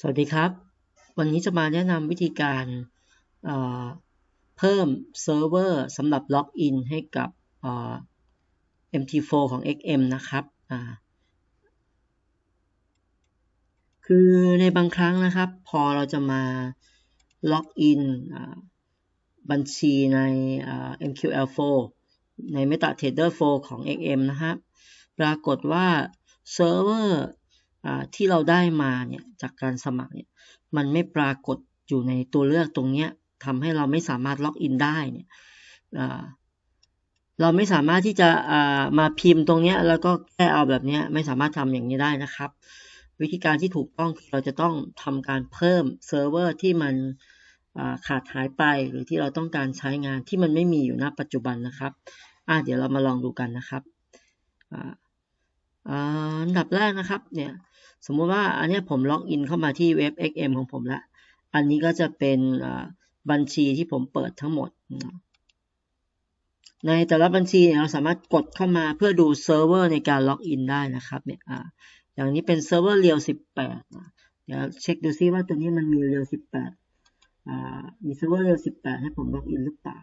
สวัสดีครับ วันนี้จะมาแนะนำวิธีการเพิ่มเซิร์ฟเวอร์สำหรับล็อกอินให้กับ MT4 ของ XM นะครับ คือในบางครั้งนะครับ พอเราจะมาล็อกอินบัญชีใน MQL4 ใน MetaTrader 4 ของ XM นะครับ ปรากฏว่าเซิร์ฟเวอร์ ที่เราได้มาเนี่ยจากการสมัครเนี่ยมันไม่ปรากฏอยู่ในตัวเลือกตรงนี้ทำให้เราไม่สามารถล็อกอินได้เนี่ยเราไม่สามารถที่จะมาพิมพ์ตรงนี้แล้วก็แค่เอาแบบนี้ไม่สามารถทำอย่างนี้ได้นะครับ วิธีการที่ถูกต้องคือเราจะต้องทำการเพิ่มเซิร์ฟเวอร์ที่มันขาดหายไปหรือที่เราต้องการใช้งานที่มันไม่มีอยู่ณปัจจุบันนะครับเดี๋ยวเรามาลองดูกันนะครับอันดับแรกนะครับเนี่ย สมมุติว่าอันนี้ผมล็อกอินเข้ามาที่เว็บ XM ของผมล้วอันนี้ก็จะเป็นบัญชีที่ผมเปิดทั้งหมด ในแต่ละบัญชีเนี่ยเราสามารถกดเข้ามาเพื่อดูเซิร์ฟเวอร์ในการล็อกอินได้นะครับเนี่ยออย่างนี้เป็นเซิร์ฟเวอร์เรียว18เดี๋ยวเช็คดูซิว่าตัวนี้มันมีเรียว18มีเซิร์ฟเวอร์เรียว18 ให้ผมล็อกอินหรือเปล่า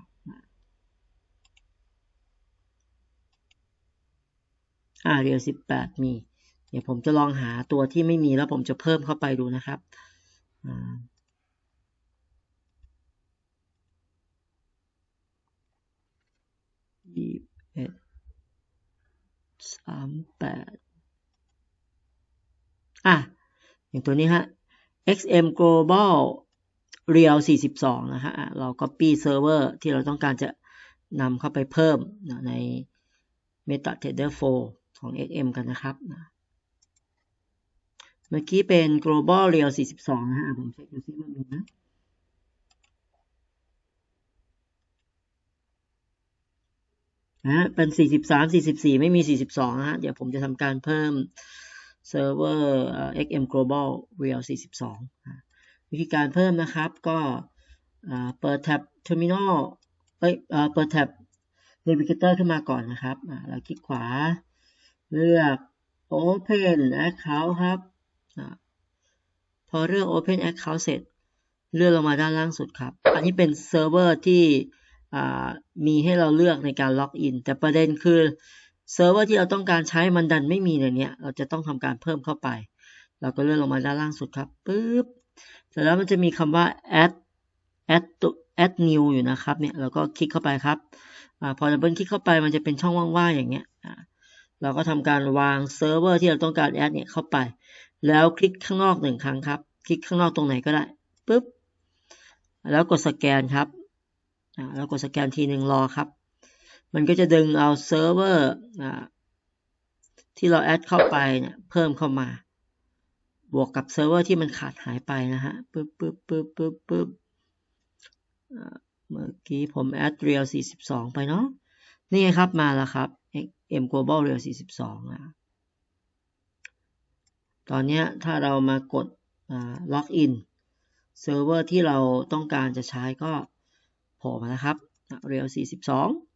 อ่าเรียว18 มี เดี๋ยวผมจะลองหาตัวที่ไม่มีแล้วผมจะเพิ่มเข้าไปดูนะครับยี่เอ็ดสามแปดอะ อย่างตัวนี้ฮะ XM Global Real 42 นะฮะเรา Copy Server ที่เราต้องการจะนำเข้าไปเพิ่มใน MetaTrader 4 ของ XM กันนะครับ มื่อกี้เป็น global real 42 นะฮะผมเช็คดูซิว่ามีนะนะเป็น 43 44 ไม่มี 42นะฮะ เดี๋ยวผมจะทำการเพิ่มเซิร์ฟเวอร์ XM Global Real 42 วิธีการเพิ่มนะครับ ก็เปิดแท็บ Terminal เอ้ยเปิดแท็บ Navigator ขึ้นมาก่อนนะครับเราคลิกขวา เลือก Open Account ครับ พอเลือก Open Account เสร็จ เลื่อนลงมาด้านล่างสุดครับ อันนี้เป็นเซิร์ฟเวอร์ที่มีให้เราเลือกในการล็อกอิน แต่ประเด็นคือเซิร์ฟเวอร์ที่เราต้องการใช้มันดันไม่มีในนี้เราจะต้องทำการเพิ่มเข้าไป เราก็เลื่อนลงมาด้านล่างสุดครับปึ๊บเสร็จแล้วมันจะมีคำว่า add add add new อยู่นะครับเนี่ยเราก็คลิกเข้าไปครับอพอดับเบิลคลิกเข้าไปมันจะเป็นช่องว่างๆอย่างเงี้ยเราก็ทำการวางเซิร์ฟเวอร์ที่เราต้องการแอดเนี่ยเข้าไป แล้วคลิกข้างนอกหนึ่งครั้งครับ คลิกข้างนอกตรงไหนก็ได้ปุ๊บ แล้วกดสแกนครับแล้วกดสแกนทีหนึ่งรอครับ มันก็จะดึงเอาเซิร์ฟเวอร์ที่เราแอดเข้าไปเนี่ยเพิ่มเข้ามา บวกกับเซิร์ฟเวอร์ที่มันขาดหายไปนะฮะปึ๊บปึ๊บปึ๊บปึ๊บปึ๊บเมื่อกี้ผมแอดเรียล42 ไปเนาะนี่ครับมาแล้วครับ M Global Real 42นะ ตอนนี้ถ้าเรามากดล็อกอินเซิร์ฟเวอร์ที่เราต้องการจะใช้ก็โผล่มานะครับ Real 42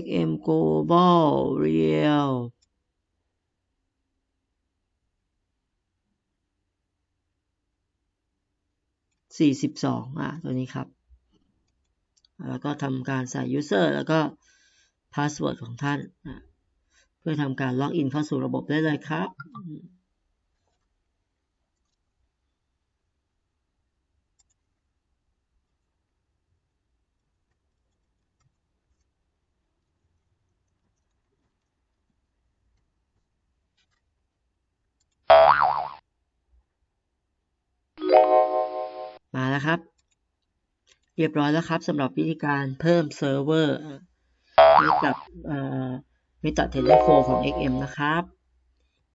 XM Global Real 42อะ ตัวนี้ครับ แล้วก็ทำการใส่ user แล้วก็ password ของท่านเพื่อทำการล็อกอินเข้าสู่ระบบได้เลยครับมาแล้วครับ เรียบร้อยแล้วครับสำหรับวิธีการเพิ่มเซิร์ฟเวอร์ให้กับ MetaTrader 4ของ XM นะครับ